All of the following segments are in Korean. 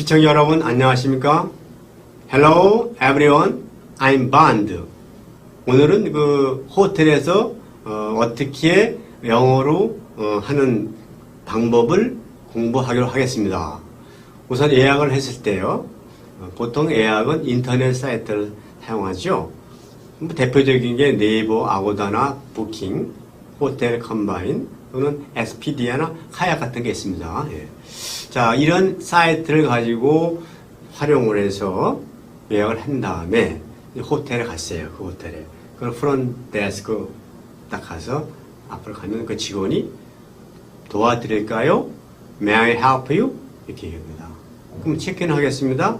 시청자 여러분 안녕하십니까? Hello everyone, I'm Bond. 오늘은 그 호텔에서 어, 떻게 영어로 어, 하는 방법을 공부하기로 하겠습니다. 우선 예약을 했을 때요. 어, 보통 예약은 인터넷 사이트를 사용하죠. 뭐 대표적인 게 네이버, 아고다나, 부킹, 호텔 컴바인 또는 SPD나 카약 같은 게 있습니다. 예. 자, 이런 사이트를 가지고 활용을 해서 예약을 한 다음에 호텔에 갔어요. 그 호텔에. 그 프론트 데스크 딱 가서 앞으로 가면 그 직원이 도와드릴까요? May I help you? 이렇게 얘기합니다. 그럼 체크인 하겠습니다.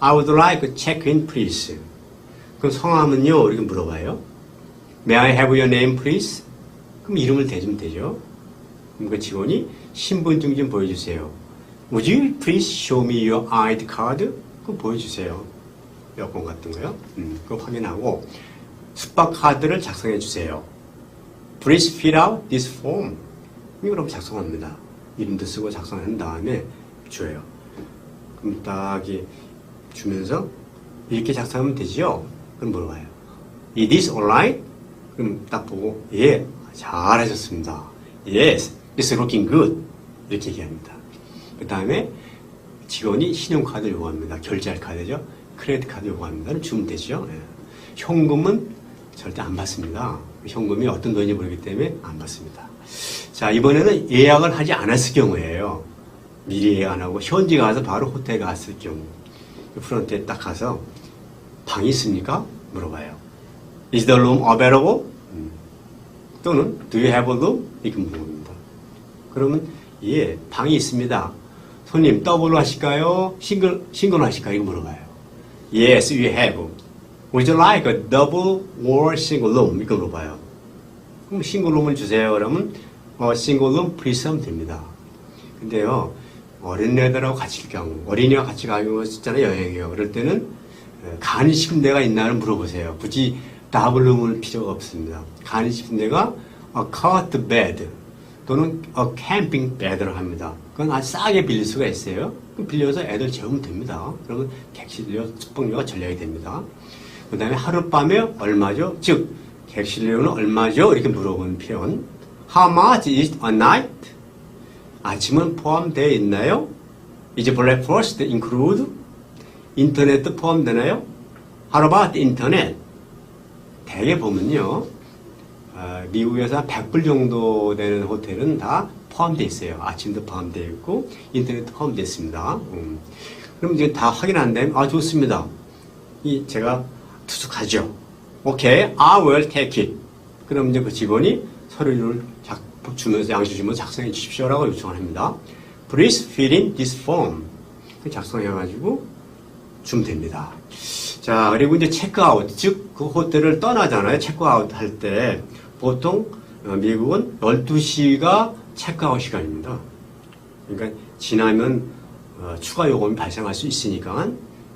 I would like check in please. 그럼 성함은요? 이렇게 물어봐요. May I have your name please? 그럼 이름을 대주면 되죠. 그 직원이 신분증 좀 보여주세요. Would you please show me your ID card? 그거 보여주세요. 여권 같은 거요. 음, 그거 확인하고 숙박 카드를 작성해 주세요. Please fill out this form. 이걸 작성합니다. 이름도 쓰고 작성한 다음에 줘요. 그럼 딱 이렇게 주면서 이렇게 작성하면 되지요? 그럼 물어봐요. Is this alright? 그럼 딱 보고 예, 잘하셨습니다. Yes, it's looking good. 이렇게 얘기합니다. 그 다음에 직원이 신용카드 요구합니다. 결제할 카드죠. 크레딧 카드 요구합니다. 그럼 주면 되죠. 예. 현금은 절대 안 받습니다. 현금이 어떤 돈인지 모르기 때문에 안 받습니다. 자, 이번에는 예약을 하지 않았을 경우에요. 미리 예약 안 하고 현지 가서 바로 호텔 갔을 경우. 프런트에 딱 가서 방이 있습니까? 물어봐요. Is the room available? 음. 또는 Do you have a room? 이렇게 물어봅니다. 그러면 예, 방이 있습니다. 손님 더블로 하실까요? 싱글 싱글로 하실까요? 이거 물어봐요. Yes, we have. Would you like a double or single room? 이거 물어봐요. 그럼 싱글 룸을 주세요. 그러면 어, 싱글룸 플리스 하면 됩니다. 근데요, 어린애들하고 같이 일 경우, 어린이와 같이 가고 있잖아요, 여행이요. 그럴 때는 어, 간식대가 있나를 물어보세요. 굳이 더블룸을 필요가 없습니다. 간식대가 a cot bed 또는 a camping bed를 합니다. 그건 아주 싸게 빌릴 수가 있어요. 빌려서 애들 재우면 됩니다. 그러면 객실료, 숙박료가 전략이 됩니다. 그 다음에 하룻밤에 얼마죠? 즉, 객실료는 얼마죠? 이렇게 물어보는 표현. How much is a night? 아침은 포함되어 있나요? Is breakfast include? 인터넷도 포함되나요? How about internet? 대개 보면요. 아, 미국에서 한 100불 정도 되는 호텔은 다 포함되어 있어요. 아침도 포함되어 있고 인터넷도 포함되어 있습니다. 음. 그럼 이제 다 확인한 다음에 아 좋습니다. 이 제가 투숙하죠. 오케이, I will take it. 그럼 이제 그 직원이 서류를 작, 주면서 양식 주면서 작성해 주십시오라고 요청을 합니다. Please fill in this form. 작성해가지고 주면 됩니다. 자, 그리고 이제 체크아웃, 즉, 그 호텔을 떠나잖아요. 체크아웃 할 때. 보통, 어, 미국은 12시가 체크아웃 시간입니다. 그러니까, 지나면, 어, 추가 요금이 발생할 수 있으니까,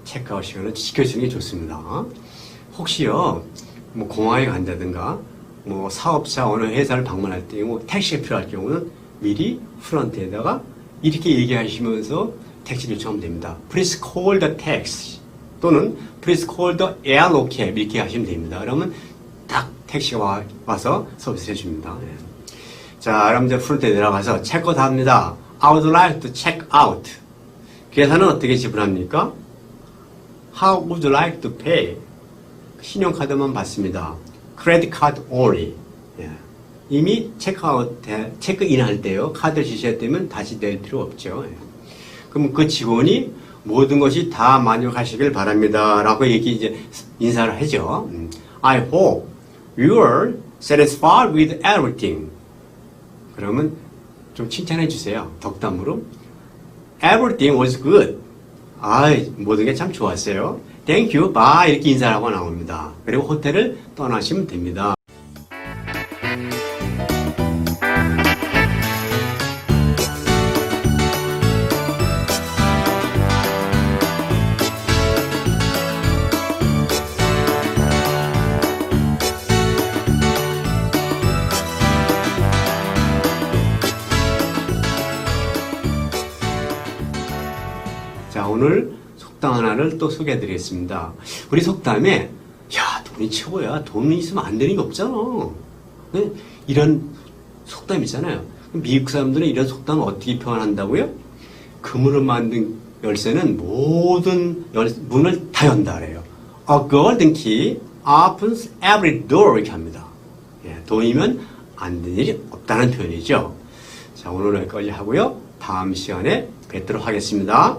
체크아웃 시간을 지켜주는 게 좋습니다. 혹시요, 뭐, 공항에 간다든가, 뭐, 사업자 어느 회사를 방문할 때, 뭐, 택시가 필요할 경우는 미리 프런트에다가 이렇게 얘기하시면서 택시 요청하면 됩니다. Please call the taxi. 또는 please call the airlock cab 이렇게 하시면 됩니다. 그러면 딱 택시가 와, 와서 서비스 해줍니다. 예. 자, 그럼 이제 프론트에 내려가서 체크아웃 합니다. I would like to check out. 계산은 어떻게 지불합니까? How would you like to pay? 신용카드만 받습니다. Card only. 예. 이미 체크아웃, 체크인 할 때요. 카드를 지시했다면 다시 낼 필요 없죠. 예. 그럼 그 직원이 모든 것이 다 만족하시길 바랍니다. 라고 얘기 이제 인사를 하죠. 음. I hope you are satisfied with everything. 그러면 좀 칭찬해 주세요. 덕담으로. Everything was good. 아, 모든 게 참 좋았어요. Thank you, bye. 이렇게 인사를 하고 나옵니다. 그리고 호텔을 떠나시면 됩니다. 오늘 속담 하나를 또 소개해 드리겠습니다. 우리 속담에, 야, 돈이 최고야. 돈이 있으면 안 되는 게 없잖아. 네? 이런 속담 있잖아요. 미국 사람들은 이런 속담을 어떻게 표현한다고요? 금으로 만든 열쇠는 모든 열- 문을 다 연다 그래요. A golden key opens every door 이렇게 합니다. 예, 돈이면 안 되는 일이 없다는 표현이죠. 자, 오늘은 여기까지 하고요. 다음 시간에 뵙도록 하겠습니다.